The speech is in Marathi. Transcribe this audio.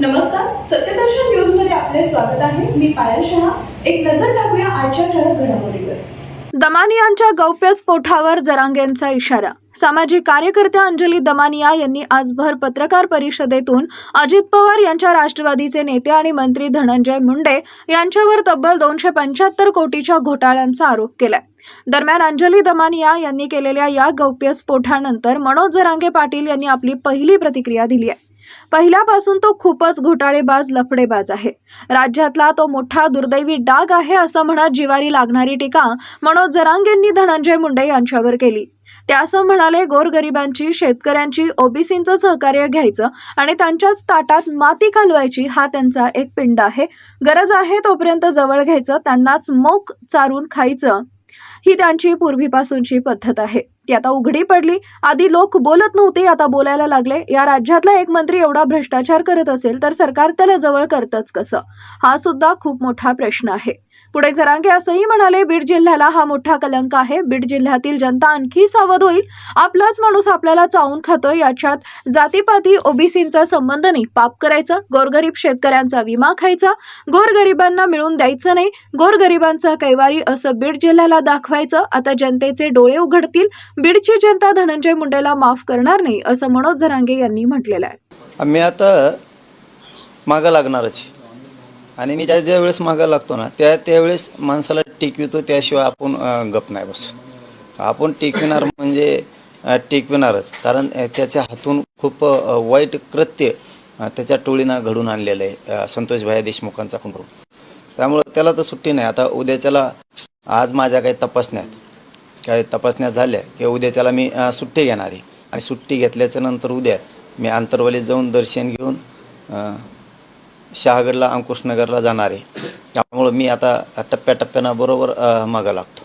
नमस्कार सत्यदर्शन न्यूजमध्ये आपले स्वागत आहे. मी पायल शहा. एक नजर टाकूया आजच्या ठळक घडामोडीवर. दमानियांच्या गौप्य स्फोटावर जरांगेंचा इशारा. सामाजिक कार्यकर्त्या अंजली दमानिया यांनी आजभर पत्रकार परिषदेतून अजित पवार यांच्या राष्ट्रवादीचे नेते आणि मंत्री धनंजय मुंडे यांच्यावर तब्बल दोनशे पंच्याहत्तर कोटीच्या घोटाळ्यांचा आरोप केलाय. दरम्यान अंजली दमानिया यांनी केलेल्या या गौप्य स्फोटानंतर मनोज जरांगे पाटील यांनी आपली पहिली प्रतिक्रिया दिली आहे. पहिल्यापासून तो खूपच घोटाळेबाज लफडेबाज आहे. राज्यातला तो मोठा दुर्दैवी डाग आहे असं म्हणत जिवारी लागणारी टीका मनोज जरांगेंनी धनंजय मुंडे यांच्यावर केली. ते असं म्हणाले गोरगरिबांची शेतकऱ्यांची ओबीसींचं सहकार्य घ्यायचं आणि त्यांच्याच ताटात माती घालवायची हा त्यांचा एक पिंड आहे. गरज आहे तोपर्यंत जवळ घ्यायचं त्यांनाच मोक चारून खायचं. ही त्यांची पूर्वीपासूनची पद्धत आहे. ती आता उघडी पडली. आधी लोक बोलत नव्हते आता बोलायला लागले. या राज्यातला एक मंत्री एवढा भ्रष्टाचार करत असेल तर सरकार त्याला जवळ करतच कसं? हा सुद्धा खूप मोठा प्रश्न आहे. पुढे जरांगे असंही म्हणाले बीड जिल्ह्याला हा मोठा कलंक आहे. बीड जिल्ह्यातील जनता आणखी सावध होईल. आपलाच माणूस आपल्याला चावून खातोय. याच्यात जातीपाती ओबीसींचा संबंध नाही. पाप करायचा गोरगरीब शेतकऱ्यांचा विमा खायचा गोरगरिबांना मिळून द्यायचं नाही. गोरगरिबांचा कैवारी असं बीड जिल्ह्याला दाखवायचं. आता जनतेचे डोळे उघडतील. बीडची जनता धनंजय मुंडेला माफ करणार नाही असं मनोज जरांगे यांनी म्हटलेलं आहे. आम्ही आता मागं लागणारच आहे. आणि मी ज्या ज्या वेळेस मागं लागतो ना त्या त्यावेळेस माणसाला टिकवितो त्याशिवाय आपण गप नाही बस आपण टिकविणार म्हणजे टिकविणारच. कारण त्याच्या हातून खूप वाईट कृत्य त्याच्या टोळीनं घडून आणलेलं आहे संतोषभाई संतोष देशमुखांचा खून करून त्यामुळं त्याला तर सुट्टी नाही. आता उद्याच्याला आज माझ्या काही तपासण्यात काही तपासण्या झाल्या की उद्याच्याला मी सुट्टी घेणार आहे. आणि सुट्टी घेतल्याच्या नंतर उद्या मी आंतरवालीत जाऊन दर्शन घेऊन शहागडला अंकुशनगरला जाणार आहे. त्यामुळं मी आता टप्प्याटप्प्यानं बरोबर मागं लागतो.